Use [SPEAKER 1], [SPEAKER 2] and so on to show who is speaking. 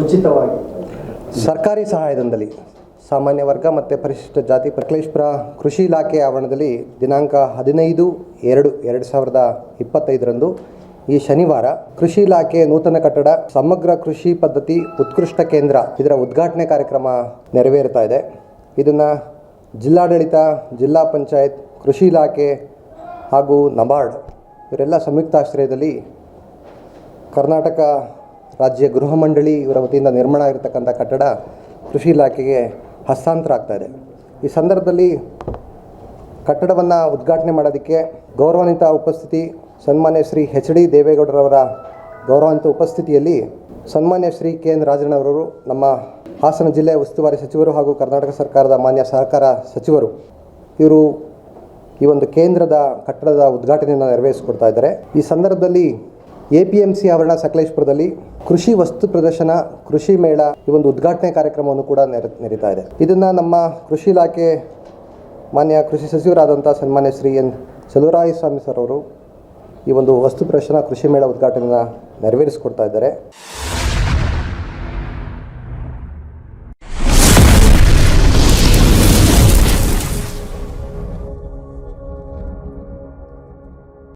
[SPEAKER 1] ಉಚಿತವಾಗಿ.
[SPEAKER 2] ಸರ್ಕಾರಿ ಸಹಾಯಧನದಲ್ಲಿ ಸಾಮಾನ್ಯ ವರ್ಗ ಮತ್ತು ಪರಿಶಿಷ್ಟ ಜಾತಿ ಪ್ರಕ್ಲೇಶ್ಪುರ ಕೃಷಿ ಇಲಾಖೆ ಆವರಣದಲ್ಲಿ ದಿನಾಂಕ ಹದಿನೈದು ಎರಡು ಎರಡು ಸಾವಿರದ ಇಪ್ಪತ್ತೈದರಂದು ಈ ಶನಿವಾರ ಕೃಷಿ ಇಲಾಖೆ ನೂತನ ಕಟ್ಟಡ ಸಮಗ್ರ ಕೃಷಿ ಪದ್ಧತಿ ಉತ್ಕೃಷ್ಟ ಕೇಂದ್ರ ಇದರ ಉದ್ಘಾಟನೆ ಕಾರ್ಯಕ್ರಮ ನೆರವೇರ್ತಾ ಇದೆ. ಇದನ್ನು ಜಿಲ್ಲಾಡಳಿತ, ಜಿಲ್ಲಾ ಪಂಚಾಯತ್, ಕೃಷಿ ಇಲಾಖೆ ಹಾಗೂ ನಬಾರ್ಡ್ ಇವರೆಲ್ಲ ಸಂಯುಕ್ತಾಶ್ರಯದಲ್ಲಿ ಕರ್ನಾಟಕ ರಾಜ್ಯ ಗೃಹ ಮಂಡಳಿ ಇವರ ವತಿಯಿಂದ ನಿರ್ಮಾಣ ಆಗಿರ್ತಕ್ಕಂಥ ಕಟ್ಟಡ ಕೃಷಿ ಇಲಾಖೆಗೆ ಹಸ್ತಾಂತರ ಆಗ್ತಾ ಇದೆ. ಈ ಸಂದರ್ಭದಲ್ಲಿ ಕಟ್ಟಡವನ್ನು ಉದ್ಘಾಟನೆ ಮಾಡೋದಕ್ಕೆ ಗೌರವಾನ್ವಿತ ಉಪಸ್ಥಿತಿ ಸನ್ಮಾನ್ಯ ಶ್ರೀ ಹೆಚ್ ಡಿ ದೇವೇಗೌಡರವರ ಗೌರವಾನ್ವಿತ ಉಪಸ್ಥಿತಿಯಲ್ಲಿ ಸನ್ಮಾನ್ಯ ಶ್ರೀ ಕೆ ಎನ್ ನಮ್ಮ ಹಾಸನ ಜಿಲ್ಲೆಯ ಉಸ್ತುವಾರಿ ಸಚಿವರು ಹಾಗೂ ಕರ್ನಾಟಕ ಸರ್ಕಾರದ ಮಾನ್ಯ ಸಹಕಾರ ಸಚಿವರು ಇವರು ಈ ಒಂದು ಕೇಂದ್ರದ ಕಟ್ಟಡದ ಉದ್ಘಾಟನೆಯನ್ನು ನೆರವೇರಿಸಿಕೊಡ್ತಾ ಇದ್ದಾರೆ. ಈ ಸಂದರ್ಭದಲ್ಲಿ ಎ ಪಿ ಎಂ ಸಿ ಆವರಣ ಸಕಲೇಶ್ಪುರದಲ್ಲಿ ಕೃಷಿ ವಸ್ತು ಪ್ರದರ್ಶನ, ಕೃಷಿ ಮೇಳ ಈ ಒಂದು ಉದ್ಘಾಟನೆ ಕಾರ್ಯಕ್ರಮವನ್ನು ಕೂಡ ನೆರೆ ನಡೀತಾ ಇದೆ. ಇದನ್ನು ನಮ್ಮ ಕೃಷಿ ಇಲಾಖೆ ಮಾನ್ಯ ಕೃಷಿ ಸಚಿವರಾದಂಥ ಸನ್ಮಾನ್ಯ ಶ್ರೀ ಎನ್. ಚಲುವರಾಯ ಸ್ವಾಮಿ ಸರ್ ಅವರು ಈ ಒಂದು ವಸ್ತು ಪ್ರದರ್ಶನ, ಕೃಷಿ ಮೇಳ ಉದ್ಘಾಟನೆಯನ್ನು ನೆರವೇರಿಸಿಕೊಡ್ತಾ ಇದ್ದಾರೆ.